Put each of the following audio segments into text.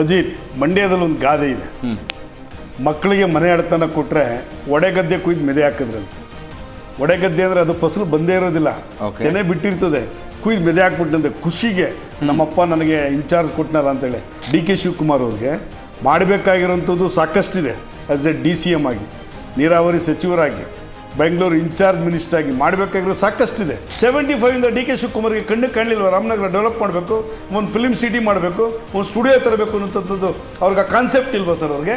ಅಜಿತ್ ಮಂಡ್ಯದಲ್ಲಿ ಒಂದು ಗಾದೆ ಇದೆ. ಮಕ್ಕಳಿಗೆ ಮನೆ ಅಡತನ ಕೊಟ್ಟರೆ ಒಡೆಗದ್ದೆ ಕುಯ್ದು ಮೆದೆ ಹಾಕಿದ್ರಂತೆ ಒಡೆಗದ್ದೆ ಅಂದರೆ ಅದು ಫಸಲು ಬಂದೇ ಇರೋದಿಲ್ಲ. ಕೆನೆ ತೆನೆ ಬಿಟ್ಟಿರ್ತದೆ. ಕುಯ್ದು ಮೆದೆ ಹಾಕ್ಬಿಟ್ಟಂತೆ ಖುಷಿಗೆ ನಮ್ಮಪ್ಪ ನನಗೆ ಇನ್ಚಾರ್ಜ್ ಕೊಟ್ಟನಲ್ಲ ಅಂತೇಳಿ. ಡಿ ಕೆ ಶಿವಕುಮಾರ್ ಅವ್ರಿಗೆ ಮಾಡಬೇಕಾಗಿರೋಂಥದ್ದು ಸಾಕಷ್ಟಿದೆ. As a D C M ಆಗಿ ನೀರಾವರಿ ಸಚಿವರಾಗಿ ಬೆಂಗಳೂರು ಇನ್ಚಾರ್ಜ್ ಮಿನಿಸ್ಟರ್ ಆಗಿ ಮಾಡಬೇಕಾಗಿರೋ ಸಾಕಷ್ಟಿದೆ. ಸೆವೆಂಟಿ ಫೈವಿಂದ ಡಿ ಕೆ ಶಿವಕುಮಾರ್ಗೆ ಕಣ್ಣು ಕಾಣಲಿಲ್ವ? ರಾಮನಗರ ಡೆವಲಪ್ ಮಾಡಬೇಕು ಒಂದು ಫಿಲ್ಮ್ ಸಿಟಿ ಮಾಡಬೇಕು ಒಂದು ಸ್ಟುಡಿಯೋ ತರಬೇಕು ಅನ್ನೋಂಥದ್ದು ಅವ್ರಿಗೆ ಆ ಕಾನ್ಸೆಪ್ಟ್ ಇಲ್ವಾ ಸರ್ ಅವ್ರಿಗೆ?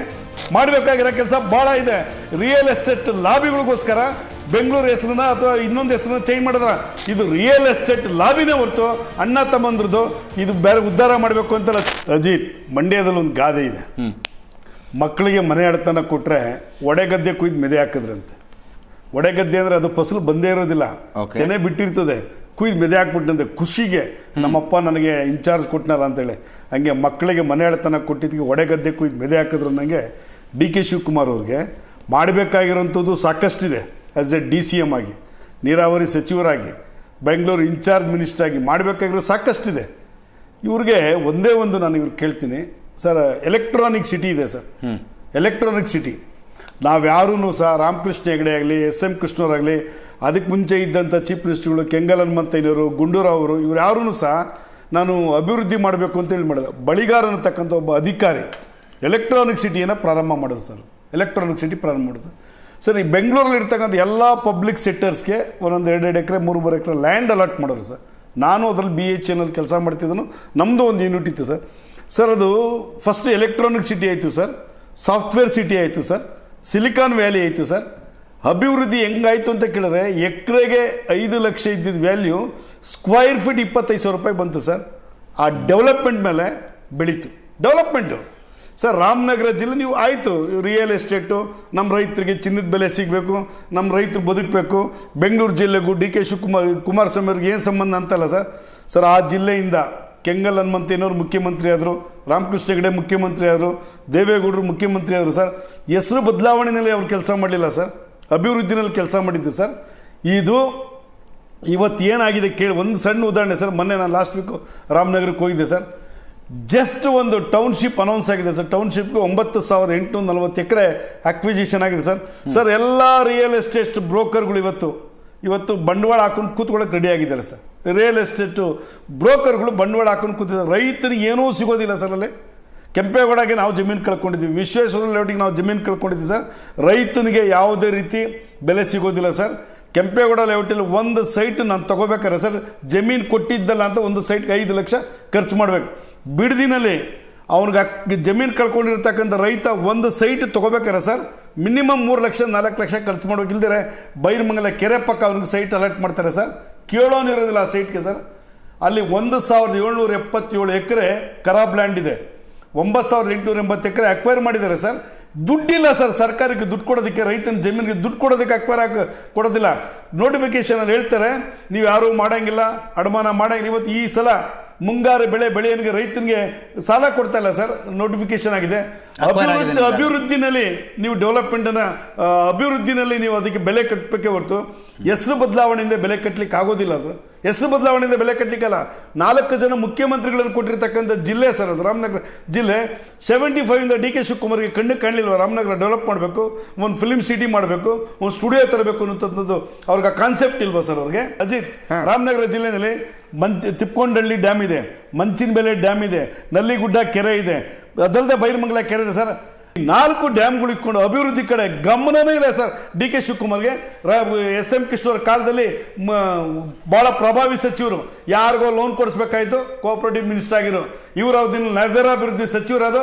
ಮಾಡಬೇಕಾಗಿರೋ ಕೆಲಸ ಭಾಳ ಇದೆ. ರಿಯಲ್ ಎಸ್ಟೇಟ್ ಲಾಬಿಗಳಿಗೋಸ್ಕರ ಬೆಂಗಳೂರು ಹೆಸರನ್ನ ಅಥವಾ ಇನ್ನೊಂದು ಹೆಸರನ್ನ ಚೇಂಜ್ ಮಾಡಿದ್ರ ಇದು ರಿಯಲ್ ಎಸ್ಟೇಟ್ ಲಾಬಿನೇ ಹೊರತು ಅಣ್ಣ ತಮ್ಮಂದ್ರದ್ದು ಇದು ಬೇರೆ ಉದ್ಧಾರ ಮಾಡಬೇಕು ಅಂತ ಅಜಿತ್ ಮಂಡ್ಯದಲ್ಲಿ ಒಂದು ಗಾದೆ ಇದೆ. ಮಕ್ಕಳಿಗೆ ಮನೆ ಅಡತನ ಕೊಟ್ಟರೆ ಒಡೆಗದ್ದೆ ಕುಯ್ದು ಮೆದೆ ಹಾಕಿದ್ರಂತೆ. ಒಡೆಗದ್ದೆ ಅಂದರೆ ಅದು ಫಸಲು ಬಂದೇ ಇರೋದಿಲ್ಲ. ತೆನೆ ಬಿಟ್ಟಿರ್ತದೆ. ಕುಯ್ದು ಮೆದೆ ಹಾಕ್ಬಿಟ್ಟಂತೆ ಖುಷಿಗೆ ನಮ್ಮಪ್ಪ ನನಗೆ ಇನ್ಚಾರ್ಜ್ ಕೊಟ್ಟನಲ್ಲ ಅಂತೇಳಿ. ಹಂಗೆ ಮಕ್ಕಳಿಗೆ ಮನೆ ಅಡತನ ಕೊಟ್ಟಿದ್ದಕ್ಕೆ ಒಡೆಗದ್ದೆ ಕುಯ್ದು ಮೆದೆ ಹಾಕಿದ್ರು ನನಗೆ ಡಿ ಕೆ ಶಿವಕುಮಾರ್ ಅವ್ರಿಗೆ. ಮಾಡಬೇಕಾಗಿರೋಂಥದ್ದು ಸಾಕಷ್ಟಿದೆ as a D C M ಆಗಿ. ನೀರಾವರಿ ಸಚಿವರಾಗಿ ಬೆಂಗಳೂರು ಇನ್ಚಾರ್ಜ್ ಮಿನಿಸ್ಟರ್ ಆಗಿ ಮಾಡಬೇಕಾಗಿರೋ ಸಾಕಷ್ಟಿದೆ. ಇವ್ರಿಗೆ ಒಂದೇ ಒಂದು ನಾನು ಇವ್ರಿಗೆ ಕೇಳ್ತೀನಿ. ಸರ್ ಎಲೆಕ್ಟ್ರಾನಿಕ್ ಸಿಟಿ ಇದೆ ಸರ್. Electronic city. ನಾವ್ಯಾರೂ ಸಹ ರಾಮಕೃಷ್ಣ ಹೆಗಡೆ ಆಗಲಿ ಎಸ್ ಎಂ ಕೃಷ್ಣವರಾಗಲಿ ಅದಕ್ಕೆ ಮುಂಚೆ ಇದ್ದಂಥ ಚೀಫ್ ಮಿನಿಸ್ಟರ್ಗಳು ಕೆಂಗಲ್ ಹನುಮಂತಯ್ಯನವರು ಗುಂಡೂರಾವ್ ಅವರು ಇವ್ರು ಯಾರೂ ಸಹ ನಾನು ಅಭಿವೃದ್ಧಿ ಮಾಡಬೇಕು ಅಂತೇಳಿ ಮಾಡಿದೆ. ಬಳಿಗಾರ ಅನ್ನತಕ್ಕಂಥ ಒಬ್ಬ ಅಧಿಕಾರಿ, ಎಲೆಕ್ಟ್ರಾನಿಕ್ ಸಿಟಿಯನ್ನು ಪ್ರಾರಂಭ ಮಾಡೋದು ಸರ್. ಎಲೆಕ್ಟ್ರಾನಿಕ್ ಸಿಟಿ ಪ್ರಾರಂಭ ಮಾಡೋದು ಸರ್. ಈ ಬೆಂಗಳೂರಲ್ಲಿ ಇರ್ತಕ್ಕಂಥ ಎಲ್ಲ ಪಬ್ಲಿಕ್ ಸೆಕ್ಟರ್ಸ್ಗೆ ಒಂದೊಂದು ಎರಡು ಎರಡು ಎಕರೆ ಮೂರು ಮೂರು ಎಕರೆ ಲ್ಯಾಂಡ್ ಅಲಾಟ್ ಮಾಡೋರು ಸರ್. ನಾನು ಅದರಲ್ಲಿ ಬಿ ಎಚ್ ಎನಲ್ಲಿ ಕೆಲಸ ಮಾಡ್ತಿದ್ದನು ನಮ್ಮದು ಒಂದು ಯೂನಿಟ್ ಇತ್ತು ಸರ್. ಸರ್, ಅದು ಫಸ್ಟ್ ಎಲೆಕ್ಟ್ರಾನಿಕ್ ಸಿಟಿ ಆಯಿತು ಸರ್. ಸಾಫ್ಟ್ವೇರ್ ಸಿಟಿ ಆಯಿತು ಸರ್. ಸಿಲಿಕಾನ್ ವ್ಯಾಲಿ ಆಯಿತು ಸರ್. ಅಭಿವೃದ್ಧಿ ಹೆಂಗಾಯಿತು ಅಂತ ಕೇಳಿದ್ರೆ ಎಕರೆಗೆ ಐದು ಲಕ್ಷ ಇದ್ದಿದ್ದ ವ್ಯಾಲ್ಯೂ ಸ್ಕ್ವೈರ್ ಫೀಟ್ ಇಪ್ಪತ್ತೈದು ಸಾವಿರ ರೂಪಾಯಿ ಬಂತು ಸರ್. ಆ ಡೆವಲಪ್ಮೆಂಟ್ ಮೇಲೆ ಬೆಳೀತು. ಡೆವಲಪ್ಮೆಂಟು. ಸರ್, ರಾಮನಗರ ಜಿಲ್ಲೆ ನೀವು ಆಯಿತು. ರಿಯಲ್ ಎಸ್ಟೇಟು ನಮ್ಮ ರೈತರಿಗೆ ಚಿನ್ನದ ಬೆಲೆ ಸಿಗಬೇಕು ನಮ್ಮ ರೈತರು ಬದುಕಬೇಕು. ಬೆಂಗಳೂರು ಜಿಲ್ಲೆಗೂ ಡಿ ಕೆ ಶಿವಕುಮಾರ್, ಕುಮಾರಸ್ವಾಮಿ ಅವ್ರಿಗೆ ಏನು ಸಂಬಂಧ ಅಂತಲ್ಲ ಸರ್. ಸರ್, ಆ ಜಿಲ್ಲೆಯಿಂದ ಕೆಂಗಲ್ ಹನುಮಂತಯ್ಯನವರು ಮುಖ್ಯಮಂತ್ರಿ ಆದರು, ರಾಮಕೃಷ್ಣ ಹೆಗಡೆ ಮುಖ್ಯಮಂತ್ರಿ ಆದರು, ದೇವೇಗೌಡರು ಮುಖ್ಯಮಂತ್ರಿ ಆದರು, ಸರ್, ಹೆಸರು ಬದಲಾವಣೆಯಲ್ಲಿ ಅವ್ರು ಕೆಲಸ ಮಾಡಲಿಲ್ಲ, ಸರ್. ಅಭಿವೃದ್ಧಿನಲ್ಲಿ ಕೆಲಸ ಮಾಡಿದ್ದು, ಸರ್. ಇದು ಇವತ್ತು ಏನಾಗಿದೆ ಕೇಳಿ, ಒಂದು ಸಣ್ಣ ಉದಾಹರಣೆ, ಸರ್. ಮೊನ್ನೆ ನಾನು ಲಾಸ್ಟ್ ವೀಕು ರಾಮನಗರಕ್ಕೆ ಹೋಗಿದ್ದೆ, ಸರ್. ಜಸ್ಟ್ ಒಂದು ಟೌನ್ಶಿಪ್ ಅನೌನ್ಸ್ ಆಗಿದೆ, ಸರ್. ಟೌನ್ಶಿಪ್ಗೆ ಒಂಬತ್ತು ಸಾವಿರದ ಎಂಟುನೂರ ನಲವತ್ತು ಎಕರೆ ಅಕ್ವಿಜಿಷನ್ ಆಗಿದೆ, ಸರ್. ಸರ್, ಎಲ್ಲ ರಿಯಲ್ ಎಸ್ಟೇಟ್ ಬ್ರೋಕರ್ಗಳು ಇವತ್ತು ಇವತ್ತು ಬಂಡವಾಳ ಹಾಕೊಂಡು ಕೂತ್ಕೊಳ್ಳೋಕೆ ರೆಡಿ ಆಗಿದ್ದಾರೆ, ಸರ್. ರಿಯಲ್ ಎಸ್ಟೇಟು ಬ್ರೋಕರ್ಗಳು ಬಂಡವಾಳ ಹಾಕೊಂಡು ಕೂತಿದ್ದಾರೆ. ರೈತರಿಗೆ ಏನೂ ಸಿಗೋದಿಲ್ಲ ಸರ್ ಅಲ್ಲಿ. ಕೆಂಪೇಗೌಡಗೆ ನಾವು ಜಮೀನು ಕಳ್ಕೊಂಡಿದ್ದೀವಿ. ವಿಶ್ವೇಶ್ವರ ಲೇಔಟಿಗೆ ನಾವು ಜಮೀನು ಕಳ್ಕೊಂಡಿದ್ದೀವಿ ಸರ್. ರೈತನಿಗೆ ಯಾವುದೇ ರೀತಿ ಬೆಲೆ ಸಿಗೋದಿಲ್ಲ ಸರ್. ಕೆಂಪೇಗೌಡ ಲೇಔಟಲ್ಲಿ ಒಂದು ಸೈಟ್ ನಾನು ತಗೋಬೇಕಾರೆ ಸರ್, ಜಮೀನು ಕೊಟ್ಟಿದ್ದಲ್ಲ ಅಂತ ಒಂದು ಸೈಟ್ಗೆ ಐದು ಲಕ್ಷ ಖರ್ಚು ಮಾಡಬೇಕು. ಬಿಡದಿನಲ್ಲಿ ಅವ್ನಿಗೆ ಜಮೀನು ಕಳ್ಕೊಂಡಿರ್ತಕ್ಕಂಥ ರೈತ ಒಂದು ಸೈಟ್ ತೊಗೋಬೇಕಾರೆ ಸರ್, ಮಿನಿಮಮ್ ಮೂರು ಲಕ್ಷ, ನಾಲ್ಕು ಲಕ್ಷ ಖರ್ಚು ಮಾಡೋಕೆ ಇಲ್ದಿರೆ ಬೈರ್ಮಂಗಲ ಕೆರೆ ಪಕ್ಕ ಅವ್ನಿಗೆ ಸೈಟ್ ಅಲರ್ಟ್ ಮಾಡ್ತಾರೆ ಸರ್. ಕೇಳೋನಿರೋದಿಲ್ಲ ಆ ಸೈಟ್ಗೆ ಸರ್. ಅಲ್ಲಿ ಒಂದು ಸಾವಿರದ ಏಳ್ನೂರ ಎಪ್ಪತ್ತೇಳು ಎಕರೆ ಖರಾಬ್ ಲ್ಯಾಂಡ್ ಇದೆ. ಒಂಬತ್ತು ಸಾವಿರದ ಎಂಟುನೂರ ಎಂಬತ್ತು ಎಕರೆ ಅಕ್ವೈರ್ ಮಾಡಿದ್ದಾರೆ ಸರ್. ದುಡ್ಡಿಲ್ಲ ಸರ್ ಸರ್ಕಾರಕ್ಕೆ ದುಡ್ಡು ಕೊಡೋದಕ್ಕೆ, ರೈತನ ಜಮೀನಿಗೆ ದುಡ್ಡು ಕೊಡೋದಕ್ಕೆ ಅಕ್ವೈರ್ ಹಾಕಿ ಕೊಡೋದಿಲ್ಲ. ನೋಟಿಫಿಕೇಶನಲ್ಲಿ ಹೇಳ್ತಾರೆ, ನೀವು ಯಾರೂ ಮಾಡೋಂಗಿಲ್ಲ, ಅಡಮಾನ ಮಾಡೋಂಗಿಲ್ಲ. ಇವತ್ತು ಈ ಸಲ ಮುಂಗಾರು ಬೆಳೆ ಬೆಳೆಯನಿಗೆ ರೈತನಿಗೆ ಸಾಲ ಕೊಡ್ತಾ ಇಲ್ಲ ಸರ್. ನೋಟಿಫಿಕೇಶನ್ ಆಗಿದೆ. ಅಭಿವೃದ್ಧಿ. ಅಭಿವೃದ್ಧಿನಲ್ಲಿ ನೀವು ಡೆವಲಪ್ಮೆಂಟನ್ನು ಅಭಿವೃದ್ಧಿನಲ್ಲಿ ನೀವು ಅದಕ್ಕೆ ಬೆಲೆ ಕಟ್ಟಬೇಕೇ ಹೊರತು ಹೆಸರು ಬದಲಾವಣೆಯಿಂದ ಬೆಲೆ ಕಟ್ಟಲಿಕ್ಕೆ ಆಗೋದಿಲ್ಲ ಸರ್. ಹೆಸರು ಬದಲಾವಣೆಯಿಂದ ಬೆಲೆ ಕಟ್ಟಲಿಕ್ಕಲ್ಲ ನಾಲ್ಕು ಜನ ಮುಖ್ಯಮಂತ್ರಿಗಳನ್ನು ಕೊಟ್ಟಿರ್ತಕ್ಕಂಥ ಜಿಲ್ಲೆ ಸರ್ ಅದು. ರಾಮನಗರ ಜಿಲ್ಲೆ ಸೆವೆಂಟಿ ಫೈವಿಂದ ಡಿ ಕೆ ಶಿವಕುಮಾರ್ಗೆ ಕಣ್ಣು ಕಾಣಲಿಲ್ಲ ರಾಮನಗರ ಡೆವಲಪ್ ಮಾಡಬೇಕು ಒಂದು ಫಿಲ್ಮ್ ಸಿಟಿ ಮಾಡಬೇಕು ಒಂದು ಸ್ಟುಡಿಯೋ ತರಬೇಕು ಅನ್ನೋಂಥದ್ದು ಅವ್ರಿಗೆ ಕಾನ್ಸೆಪ್ಟ್ ಇಲ್ವಾ ಸರ್ ಅವ್ರಿಗೆ? ಅಜಿತ್ ರಾಮನಗರ ಜಿಲ್ಲೆಯಲ್ಲಿ ಮಂಚ, ತಿಪ್ಕೊಂಡಳ್ಳಿ ಡ್ಯಾಮ್ ಇದೆ ಮಂಚಿನ ಬೆಲೆ ಡ್ಯಾಮ್ ಇದೆ, ನಲ್ಲಿಗುಡ್ಡ ಕೆರೆ ಇದೆ. ಅದಲ್ಲದೆ ಬೈರಮಂಗಲ ಕೆರೆ ಇದೆ ಸರ್. ನಾಲ್ಕು ಡ್ಯಾಮ್ಗಳು ಇಟ್ಕೊಂಡು ಅಭಿವೃದ್ಧಿ ಕಡೆ ಗಮನವೇ ಇಲ್ಲ ಸರ್. ಡಿ ಕೆ ಶಿವಕುಮಾರ್ಗೆ ಎಸ್ ಎಂ ಕೃಷ್ಣವ್ರ ಕಾಲದಲ್ಲಿ ಭಾಳ ಪ್ರಭಾವಿ ಸಚಿವರು. ಯಾರಿಗೋ ಲೋನ್ ಕೊಡಿಸ್ಬೇಕಾಯ್ತು, ಕೋಆಪರೇಟಿವ್ ಮಿನಿಸ್ಟರ್ ಆಗಿರೋ. ಇವರು ಅಭಿವೃದ್ಧಿ ನಗರಾಭಿವೃದ್ಧಿ ಸಚಿವರಾದ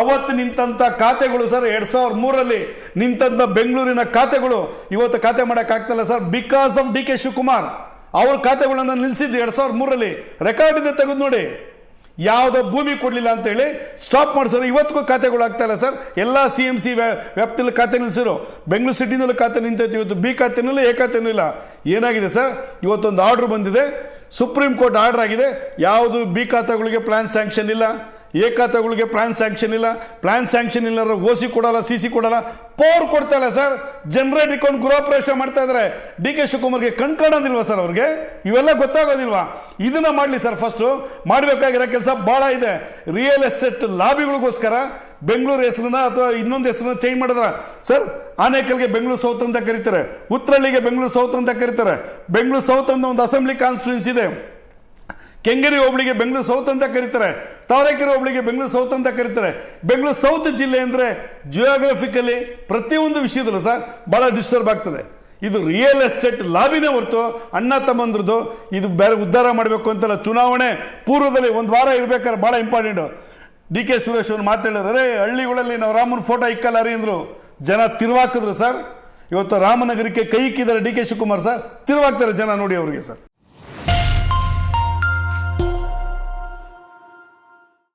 ಅವತ್ತು ನಿಂತಂತ ಖಾತೆಗಳು ಸರ್, ಎರಡು ಸಾವಿರದ ಮೂರಲ್ಲಿ ನಿಂತಂತ ಬೆಂಗಳೂರಿನ ಖಾತೆಗಳು. ಇವತ್ತು ಖಾತೆ ಮಾಡೋಕ್ಕಾಗ್ತಲ್ಲ sir. Because of D K Shivakumar. ಅವ್ರ ಖಾತೆಗಳನ್ನು ನಿಲ್ಲಿಸಿದ್ದು ಎರಡು ಸಾವಿರದ ಮೂರರಲ್ಲಿ. ರೆಕಾರ್ಡ್ ಇದೆ ತೆಗೆದು ನೋಡಿ. ಯಾವುದೋ ಭೂಮಿ ಕೊಡಲಿಲ್ಲ ಅಂತೇಳಿ ಸ್ಟಾಪ್ ಮಾಡಿಸೋರು ಇವತ್ತಿಗೂ ಖಾತೆಗಳು ಆಗ್ತಾ ಇಲ್ಲ ಸರ್. ಎಲ್ಲ ಸಿ ಎಂ ಸಿ ವ್ಯಾಪ್ತಿಯಲ್ಲಿ ಖಾತೆ ನಿಲ್ಲಿಸಿರು ಬೆಂಗಳೂರು ಸಿಟಿನಲ್ಲೂ ಖಾತೆ ನಿಂತೈತಿ ಇವತ್ತು. ಬಿ ಖಾತೆನೂ ಎ ಖಾತೆನೂ ಇಲ್ಲ. ಏನಾಗಿದೆ ಸರ್? ಇವತ್ತೊಂದು ಆರ್ಡ್ರ್ ಬಂದಿದೆ. ಸುಪ್ರೀಂ ಕೋರ್ಟ್ ಆರ್ಡರ್ ಆಗಿದೆ. ಯಾವುದು ಬಿ ಖಾತೆಗಳಿಗೆ ಪ್ಲಾನ್ ಸ್ಯಾಂಕ್ಷನ್ ಇಲ್ಲ. ಏಕಾತಗಳಿಗೆ ಪ್ಲಾನ್ ಸ್ಯಾಂಕ್ಷನ್ ಇಲ್ಲ. ಪ್ಲಾನ್ ಸ್ಯಾಂಕ್ಷನ್ ಇಲ್ಲ ಓ ಸಿ ಕೊಡಲ್ಲ ಸಿ ಸಿ ಕೊಡಲ್ಲ. ಪವರ್ ಕೊಡ್ತಾ ಇಲ್ಲ ಸರ್ ಜನರೇಟ್ ಇಟ್ಕೊಂಡು ಗೃಹ ಪ್ರವೇಶ ಮಾಡ್ತಾ ಇದ್ದಾರೆ ಡಿ ಕೆ ಶಿವಕುಮಾರ್ಗೆ ಕಣ್ಕಾಣೋದಿಲ್ವಾ ಸರ್ ಅವ್ರಿಗೆ? ಇವೆಲ್ಲ ಗೊತ್ತಾಗೋದಿಲ್ವಾ? ಇದನ್ನ ಮಾಡಲಿ ಸರ್ ಫಸ್ಟು ಮಾಡಬೇಕಾಗಿರೋ ಕೆಲಸ ಭಾಳ ಇದೆ. ರಿಯಲ್ ಎಸ್ಟೇಟ್ ಲಾಬಿಗಳಿಗೋಸ್ಕರ ಬೆಂಗಳೂರು ಹೆಸರನ್ನ ಅಥವಾ ಇನ್ನೊಂದು ಹೆಸರನ್ನ ಚೇಂಜ್ ಮಾಡಿದ್ರ ಸರ್ ಆನೇಕಲ್ಗೆ ಬೆಂಗಳೂರು ಸೌತ್ ಅಂತ ಕರೀತಾರೆ. ಉತ್ತರಳ್ಳಿಗೆ ಬೆಂಗಳೂರು ಸೌತ್ ಅಂತ ಕರೀತಾರೆ. ಬೆಂಗಳೂರು ಸೌತ್ ಅಂತ ಒಂದು ಅಸೆಂಬ್ಲಿ ಕಾನ್ಸ್ಟಿಟ್ಯೂನ್ಸಿ ಇದೆ. ಕೆಂಗೇರಿ ಹೋಬಳಿಗೆ ಬೆಂಗಳೂರು ಸೌತ್ ಅಂತ ಕರೀತಾರೆ. ತಾವರೆಕೆರೆ ಹೋಬಳಿಗೆ ಬೆಂಗಳೂರು ಸೌತ್ ಅಂತ ಕರೀತಾರೆ. ಬೆಂಗಳೂರು ಸೌತ್ ಜಿಲ್ಲೆ ಅಂದರೆ ಜಿಯೋಗ್ರಫಿಕಲಿ ಪ್ರತಿಯೊಂದು ವಿಷಯದಲ್ಲೂ ಸರ್ ಭಾಳ ಡಿಸ್ಟರ್ಬ್ ಆಗ್ತದೆ. ಇದು ರಿಯಲ್ ಎಸ್ಟೇಟ್ ಲಾಬಿನೇ ಹೊರತು ಅಣ್ಣ ತಮ್ಮಂದ್ರದ್ದು ಇದು ಬೇರೆ ಉದ್ಧಾರ ಮಾಡಬೇಕು ಅಂತಲ್ಲ ಚುನಾವಣೆ ಪೂರ್ವದಲ್ಲಿ ಒಂದು ವಾರ ಇರಬೇಕಾದ್ರೆ ಭಾಳ ಇಂಪಾರ್ಟೆಂಟು ಡಿ ಕೆ ಸುರೇಶ್ ಅವ್ರು ಮಾತಾಡಿದ್ರೆ ಹಳ್ಳಿಗಳಲ್ಲಿ ನಾವು ರಾಮನ ಫೋಟೋ ಇಕ್ಕಲ್ಲ ರೀ ಅಂದರು. ಜನ ತಿರುವಾಕಿದ್ರು ಸರ್. ಇವತ್ತು ರಾಮನಗರಕ್ಕೆ ಕೈ ಇಕ್ಕಿದ್ದಾರೆ ಡಿ ಕೆ ಶಿವಕುಮಾರ್ ಸರ್. ತಿರುವಾಗ್ತಾರೆ ಜನ ನೋಡಿ ಅವರಿಗೆ ಸರ್.